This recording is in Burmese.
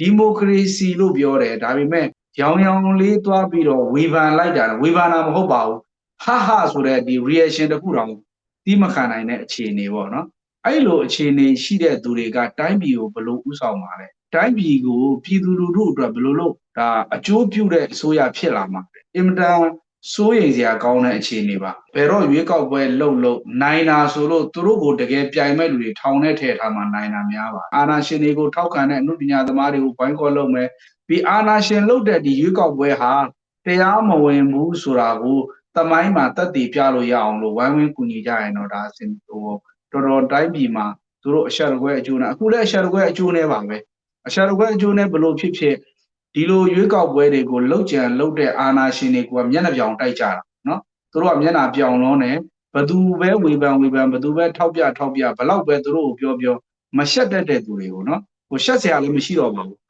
ဒီမိုကရေစီလို့ပြောတယ်ဒါပေမဲ့ရောင်ရောင်လေးသွားပြီးတော့ဝေဖန်လိုက်တာဝေဖန်တာမဟုတ်ပါဘူးဟာဟာဆိုတဲ့ဒီ reaction တခုတောင်တီးမခံနိုင်တဲ့အခြေအနေပေါ့နော်အဲ့လိုအခြေအနေရှိတဲ့သူတွေကတိုင်းပြည်ကိုဘယ်လိုဥဆောင်မှာလဲတိုင်းပြည်ကိုပြည်သူလူထုအတွက်ဘယ်လိုလုပ်ဒါအကျိုးပြုတဲ့အစိုးရဖြစ်လာမှာလဲအင်မတန် စိုးရိမ်စရာကောင်းတဲ့အခြေအနေပါဘယ်တော့ရွေးကောက်ပွဲလှုပ်လို့နိုင်တာဆိုလို့သူတို့ကိုတကယ်ပြိုင်မဲ့လူတွေထောင်ထဲထည့်ထားမှနိုင်တာများပါအာနာရှင်တွေကိုထောက်ခံတဲ့အမှုပညာသမားတွေကိုဘိုင်းကော့လုပ်မယ်ပြီးအာနာရှင်လှုပ်တဲ့ဒီရွေးကောက်ပွဲဟာတရားမဝင်ဘူးဆိုတာကိုတမိုင်းမှာတက်တည်ပြလို့ရအောင်လို့ဝိုင်းဝန်းကူညီကြရင်တော့ဒါအစဉ်ဟိုတော်တော်တိုင်းပြည်မှာသူတို့အရှာတကွဲအကျိုးနဲ့အခုလည်းအရှာတကွဲအကျိုးနဲ့ပါပဲအရှာတကွဲအကျိုးနဲ့ဘလို့ဖြစ်ဖြစ် ဒီလိုရွေးကောက်ပွဲတွေကိုလှုပ်ကြံလှုပ်တဲ့အာဏာရှင်တွေကမျက်နှာပြောင်တိုက်ကြတာနော်သူတို့ကမျက်နှာပြောင်လုံးနဲ့ဘသူပဲဝေဖန်ဝေဖန်ဘသူပဲထောက်ပြထောက်ပြဘလောက်ပဲသူတို့ကိုပြောပြောမရှက်တတ်တဲ့သူတွေကိုနော်ဟိုရှက်စရာလည်းမရှိတော့ပါဘူး